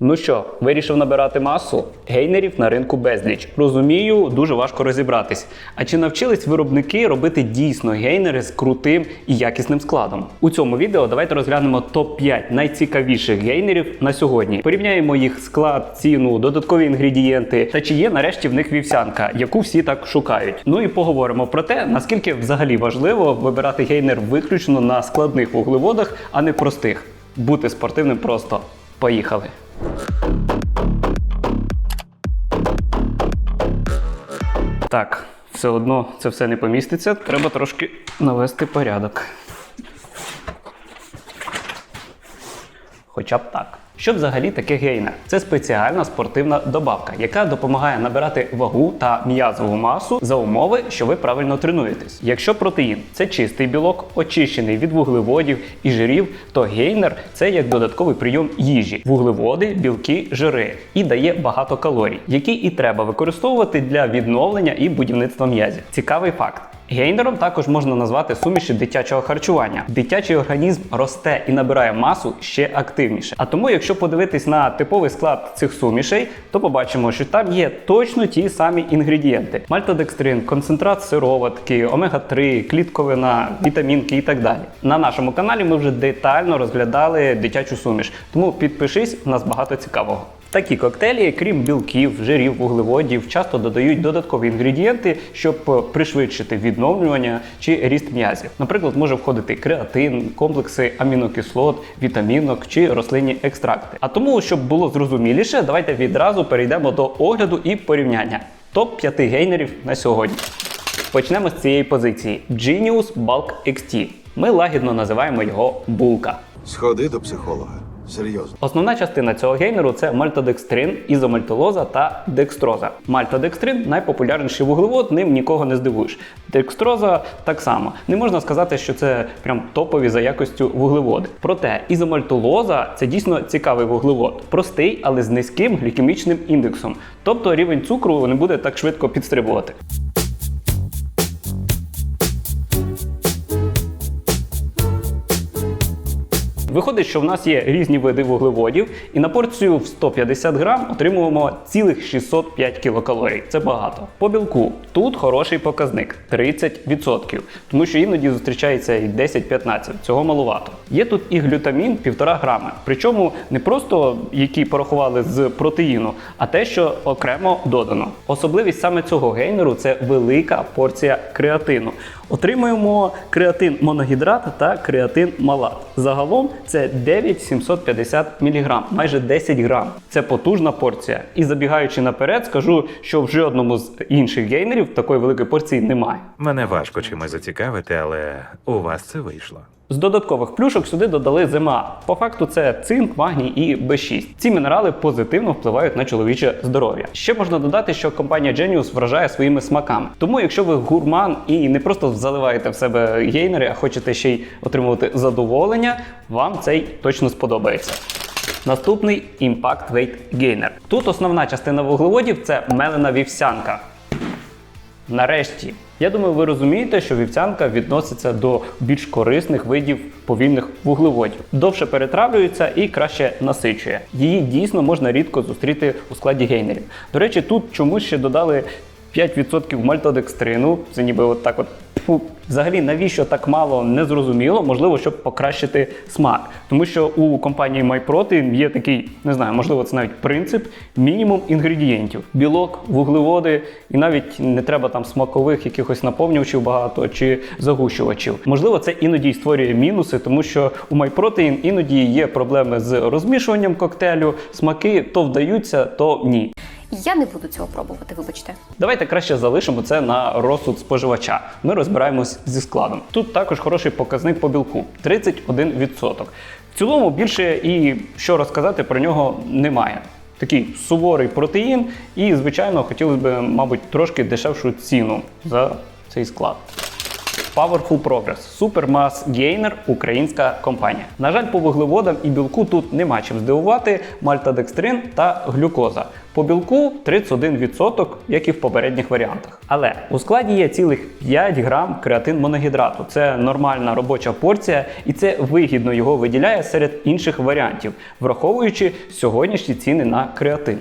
Ну що, вирішив набирати масу? Гейнерів на ринку безліч. Розумію, дуже важко розібратись. А чи навчились виробники робити дійсно гейнери з крутим і якісним складом? У цьому відео давайте розглянемо топ-5 найцікавіших гейнерів на сьогодні. Порівняємо їх склад, ціну, додаткові інгредієнти та чи є нарешті в них вівсянка, яку всі так шукають. Ну і поговоримо про те, наскільки взагалі важливо вибирати гейнер виключно на складних вуглеводах, а не простих. Бути спортивним просто. Поїхали! Так, все одно це все не поміститься. Треба трошки навести порядок. Хоча б так. Що взагалі таке гейнер? Це спеціальна спортивна добавка, яка допомагає набирати вагу та м'язову масу за умови, що ви правильно тренуєтесь. Якщо протеїн це чистий білок, очищений від вуглеводів і жирів, то гейнер це як додатковий прийом їжі, вуглеводи, білки, жири і дає багато калорій, які і треба використовувати для відновлення і будівництва м'язів. Цікавий факт. Гейнером також можна назвати суміші дитячого харчування. Дитячий організм росте і набирає масу ще активніше. А тому, якщо подивитись на типовий склад цих сумішей, то побачимо, що там є точно ті самі інгредієнти: мальтодекстрин, концентрат сироватки, омега-3, клітковина, вітамінки і так далі. На нашому каналі ми вже детально розглядали дитячу суміш, тому підпишись, у нас багато цікавого. Такі коктейлі, крім білків, жирів, вуглеводів, часто додають додаткові інгредієнти, щоб е, пришвидшити відновлювання чи ріст м'язів. Наприклад, може входити креатин, комплекси амінокислот, вітамінок чи рослинні екстракти. А тому, щоб було зрозуміліше, давайте відразу перейдемо до огляду і порівняння. Топ 5 гейнерів на сьогодні. Почнемо з цієї позиції: Genius Bulk XT. Ми лагідно називаємо його булка. Сходи до психолога. Серйозно. Основна частина цього гейнеру це мальтодекстрин, ізомальтолоза та декстроза. Мальтодекстрин найпопулярніший вуглевод, ним нікого не здивуєш. Декстроза так само. Не можна сказати, що це прям топові за якостю вуглеводи. Проте ізомальтолоза це дійсно цікавий вуглевод, простий, але з низьким глікемічним індексом. Тобто рівень цукру не буде так швидко підстрибувати. Виходить, що в нас є різні види вуглеводів, і на порцію в 150 грам отримуємо цілих 605 кілокалорій. Це багато. По білку тут хороший показник 30%, тому що іноді зустрічається і 10-15, цього малувато. Є тут і глютамін 1,5 грами, причому не просто які порахували з протеїну, а те, що окремо додано. Особливість саме цього гейнеру це велика порція креатину. Отримуємо креатин моногідрат та креатин малат. Загалом це 9750 мг, майже 10 грам. Це потужна порція. І забігаючи наперед, скажу, що в жодному з інших гейнерів такої великої порції немає. Мене важко чимось зацікавити, але у вас це вийшло. З додаткових плюшок сюди додали зима. По факту це цинк, магній і B6. Ці мінерали позитивно впливають на чоловіче здоров'я. Ще можна додати, що компанія Genius вражає своїми смаками. Тому, якщо ви гурман і не просто заливаєте в себе гейнери, а хочете ще й отримувати задоволення, вам цей точно сподобається. Наступний Impact Weight Gainer. Тут основна частина вуглеводів це мелена вівсянка. Нарешті, я думаю, ви розумієте, що вівсянка відноситься до більш корисних видів повільних вуглеводів. Довше перетравлюється і краще насичує. Її дійсно можна рідко зустріти у складі гейнерів. До речі, тут чомусь ще додали 5% мальтодекстрину. Це ніби от так от. Фу. Взагалі, навіщо так мало не зрозуміло, можливо, щоб покращити смак. Тому що у компанії MyProtein є такий, не знаю, можливо, це навіть принцип мінімум інгредієнтів: білок, вуглеводи, і навіть не треба там смакових якихось наповнювачів багато чи загущувачів. Можливо, це іноді створює мінуси, тому що у MyProtein іноді є проблеми з розмішуванням коктейлю, смаки то вдаються, то ні. Я не буду цього пробувати, вибачте. Давайте краще залишимо це на розсуд споживача. Ми розбираємось зі складом. Тут також хороший показник по білку 31%. В цілому більше і що розказати про нього немає. Такий суворий протеїн, і, звичайно, хотілося б, мабуть, трошки дешевшу ціну за цей склад. Powerful Progress Supermass Gainer українська компанія. На жаль, по вуглеводам і білку тут нема чим здивувати мальтодекстрин та глюкоза. По білку 31%, як і в попередніх варіантах. Але у складі є цілих 5 грам креатин моногідрату. Це нормальна робоча порція, і це вигідно його виділяє серед інших варіантів, враховуючи сьогоднішні ціни на креатин.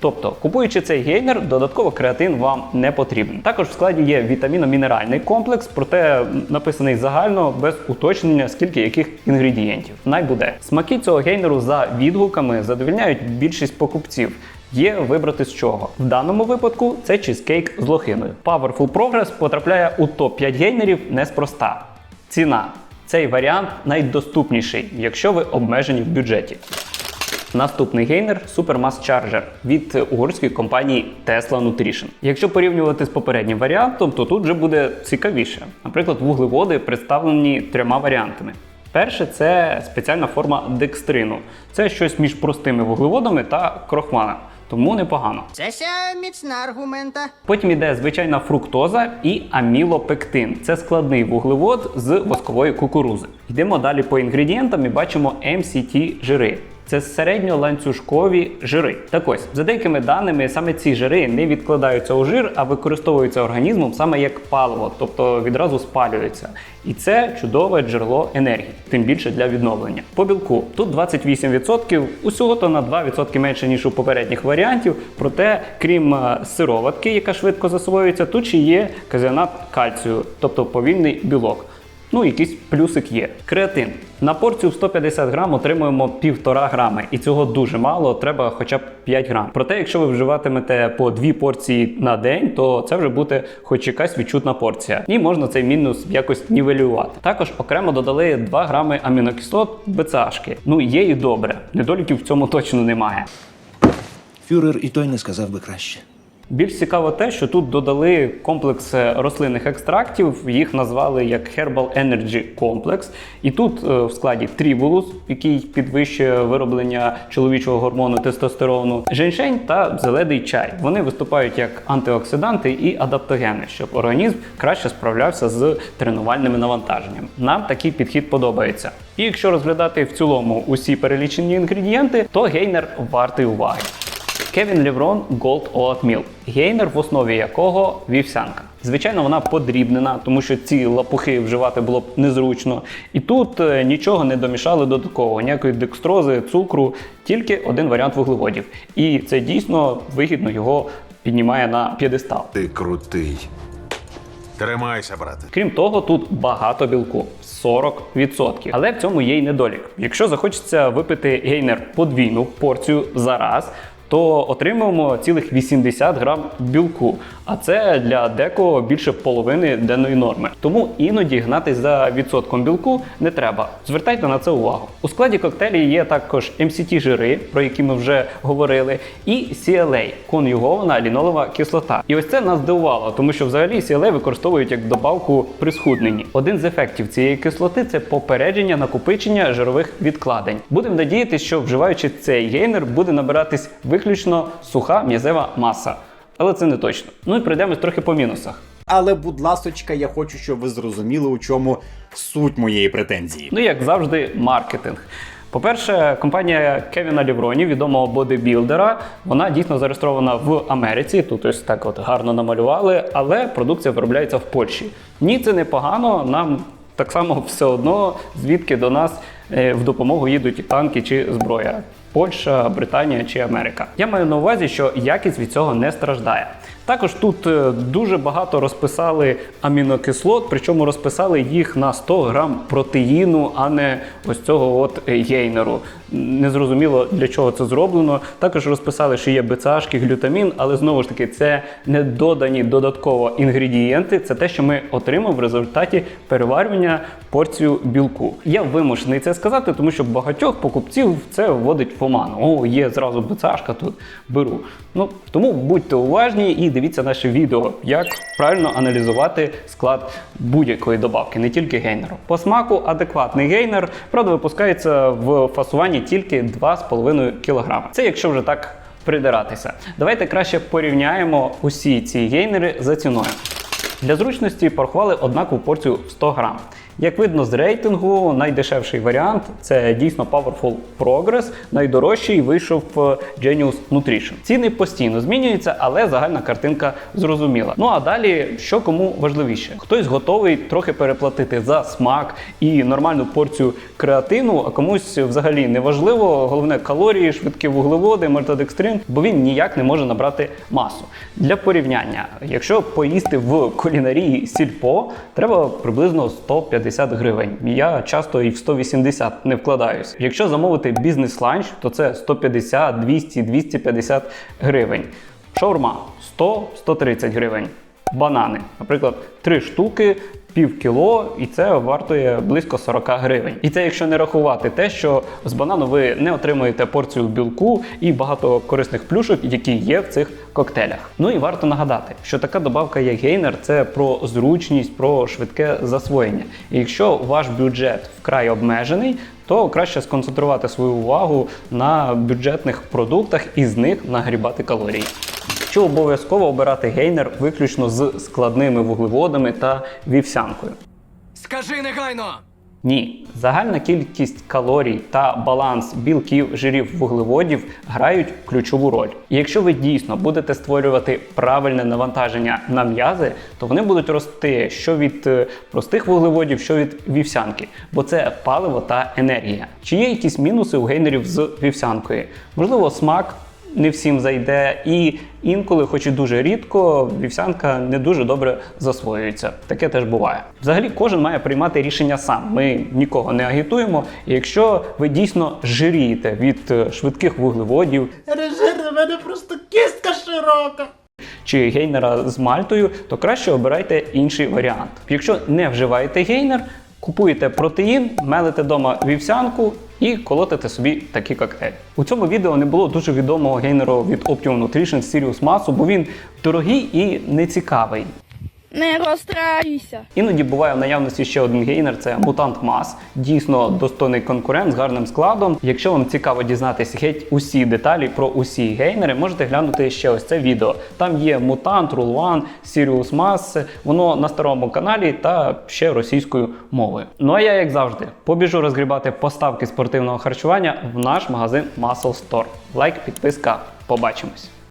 Тобто, купуючи цей гейнер, додатково креатин вам не потрібен. Також в складі є вітаміно-мінеральний комплекс, проте написаний загально без уточнення, скільки яких інгредієнтів. Най буде. Смаки цього гейнеру за відгуками задовільняють більшість покупців. Є вибрати з чого. В даному випадку це чизкейк з лохиною. Powerful Progress потрапляє у топ-5 гейнерів неспроста. Ціна. Цей варіант найдоступніший, якщо ви обмежені в бюджеті. Наступний гейнер Supermass Charger від угорської компанії Tesla Nutrition. Якщо порівнювати з попереднім варіантом, то тут вже буде цікавіше. Наприклад, вуглеводи представлені трьома варіантами. Перше це спеціальна форма декстрину. Це щось між простими вуглеводами та крохмалем, тому непогано. Це ся міцна аргумента. Потім йде звичайна фруктоза і амілопектин. Це складний вуглевод з воскової кукурузи. Йдемо далі по інгредієнтам і бачимо MCT жири. Це середньоланцюжкові жири. Так ось, за деякими даними, саме ці жири не відкладаються у жир, а використовуються організмом саме як паливо, тобто відразу спалюються. І це чудове джерело енергії, тим більше для відновлення. По білку тут 28%, усього то на 2% менше ніж у попередніх варіантів. Проте, крім е, сироватки, яка швидко засвоюється, тут ще є казеонат кальцію, тобто повільний білок. Ну, якийсь плюсик є. Креатин. На порцію в 150 грам отримуємо 1,5 грами, і цього дуже мало, треба хоча б 5 грам. Проте, якщо ви вживатимете по 2 порції на день, то це вже буде хоч якась відчутна порція. І можна цей мінус якось нівелювати. Також окремо додали 2 грами амінокислот БЦАшки. Ну, є і добре. Недоліків в цьому точно немає. Фюрер і той не сказав би краще. Більш цікаво те, що тут додали комплекс рослинних екстрактів, їх назвали як Herbal Energy Complex. І тут е, в складі трібулус, який підвищує вироблення чоловічого гормону тестостерону, женьшень та зелений чай. Вони виступають як антиоксиданти і адаптогени, щоб організм краще справлявся з тренувальними навантаженнями. Нам такий підхід подобається. І якщо розглядати в цілому усі перелічені інгредієнти, то гейнер вартий уваги. Кевін Леврон Gold Oatmeal, гейнер, в основі якого вівсянка. Звичайно, вона подрібнена, тому що ці лапухи вживати було б незручно. І тут е, нічого не домішали додатково, ніякої декстрози, цукру, тільки один варіант вуглеводів. І це дійсно вигідно його піднімає на п'єдестал. Ти крутий. Тримайся, брате. Крім того, тут багато білку 40%. Але в цьому є й недолік. Якщо захочеться випити гейнер подвійну порцію за раз, то отримуємо цілих 80 грам білку, а це для декого більше половини денної норми. Тому іноді гнатись за відсотком білку не треба. Звертайте на це увагу. У складі коктейлі є також MCT жири, про які ми вже говорили, і CLA – конюгована лінолова кислота. І ось це нас здивувало, тому що взагалі CLA використовують як добавку при схудненні. Один з ефектів цієї кислоти це попередження накопичення жирових відкладень. Будемо надіятися, що вживаючи цей гейнер, буде набиратись виключно суха м'язева маса. Але це не точно. Ну і пройдемось трохи по мінусах. Але, будь ласочка, я хочу, щоб ви зрозуміли, у чому суть моєї претензії. Ну, як завжди, маркетинг. По-перше, компанія Кевіна Лівроні, відомого бодибілдера, вона дійсно зареєстрована в Америці. Тут ось так от гарно намалювали, але продукція виробляється в Польщі. Ні, це не погано. Нам так само все одно, звідки до нас е, в допомогу їдуть танки чи зброя. Польща, Британія чи Америка. Я маю на увазі, що якість від цього не страждає. Також тут е, дуже багато розписали амінокислот, причому розписали їх на 100 грам протеїну, а не ось цього от гейнеру. Незрозуміло для чого це зроблено. Також розписали, що є БЦАшки, глютамін, але знову ж таки це не додані додатково інгредієнти. Це те, що ми отримав в результаті переварювання порцію білку. Я вимушений це сказати, тому що багатьох покупців це вводить в оману. О, є зразу БЦАшка тут беру. Ну тому будьте уважні і дивіться наше відео, як правильно аналізувати склад будь-якої добавки, не тільки гейнеру. По смаку адекватний гейнер, правда, випускається в фасуванні тільки 2,5 кг. Це якщо вже так придиратися. Давайте краще порівняємо усі ці гейнери за ціною. Для зручності порахували однакову порцію в 100 грам. Як видно з рейтингу, найдешевший варіант це дійсно Powerful Progress. Найдорожчий вийшов е, Genius Nutrition. Ціни постійно змінюються, але загальна картинка зрозуміла. Ну а далі, що кому важливіше? Хтось готовий трохи переплатити за смак і нормальну порцію креатину, а комусь взагалі не важливо. Головне калорії, швидкі вуглеводи, мальтодекстрин, бо він ніяк не може набрати масу. Для порівняння, якщо поїсти в кулінарії сільпо, треба приблизно 150 гривень. Я часто і в 180 не вкладаюсь. Якщо замовити бізнес-ланч, то це 150, 200, 250 гривень. Шаурма 100-130 гривень. Банани, наприклад, 3 штуки, пів кіло, і це вартує близько 40 гривень. І це якщо не рахувати те, що з банану ви не отримуєте порцію білку і багато корисних плюшок, які є в цих коктейлях. Ну і варто нагадати, що така добавка як гейнер це про зручність, про швидке засвоєння. І якщо ваш бюджет вкрай обмежений, то краще сконцентрувати свою увагу на бюджетних продуктах і з них нагрібати калорії. Що обов'язково обирати гейнер виключно з складними вуглеводами та вівсянкою. Скажи негайно! Ні, загальна кількість калорій та баланс білків, жирів, вуглеводів грають ключову роль. І якщо ви дійсно будете створювати правильне навантаження на м'язи, то вони будуть рости що від е, простих вуглеводів, що від вівсянки, бо це паливо та енергія. Чи є якісь мінуси у гейнерів з вівсянкою? Можливо, смак не всім зайде, і інколи, хоч і дуже рідко, вівсянка не дуже добре засвоюється. Таке теж буває. Взагалі, кожен має приймати рішення сам. Ми нікого не агітуємо. І якщо ви дійсно жирієте від е, швидких вуглеводів, Режир, у мене просто кістка широка. чи гейнера з мальтою, то краще обирайте інший варіант. Якщо не вживаєте гейнер, купуєте протеїн, мелите вдома вівсянку і колотите собі такі коктейлі. У цьому відео не було дуже відомого гейнеру від Optimum Nutrition Sirius Masu, бо він дорогий і нецікавий. Не розстраюйся. Іноді буває в наявності ще один гейнер це мутант Мас. Дійсно достойний конкурент з гарним складом. Якщо вам цікаво дізнатися геть усі деталі про усі гейнери, можете глянути ще ось це відео. Там є мутант, Рулван, Сіріус Мас. Воно на старому каналі та ще російською мовою. Ну а я, як завжди, побіжу розгрібати поставки спортивного харчування в наш магазин Muscle Store. Лайк, підписка. Побачимось.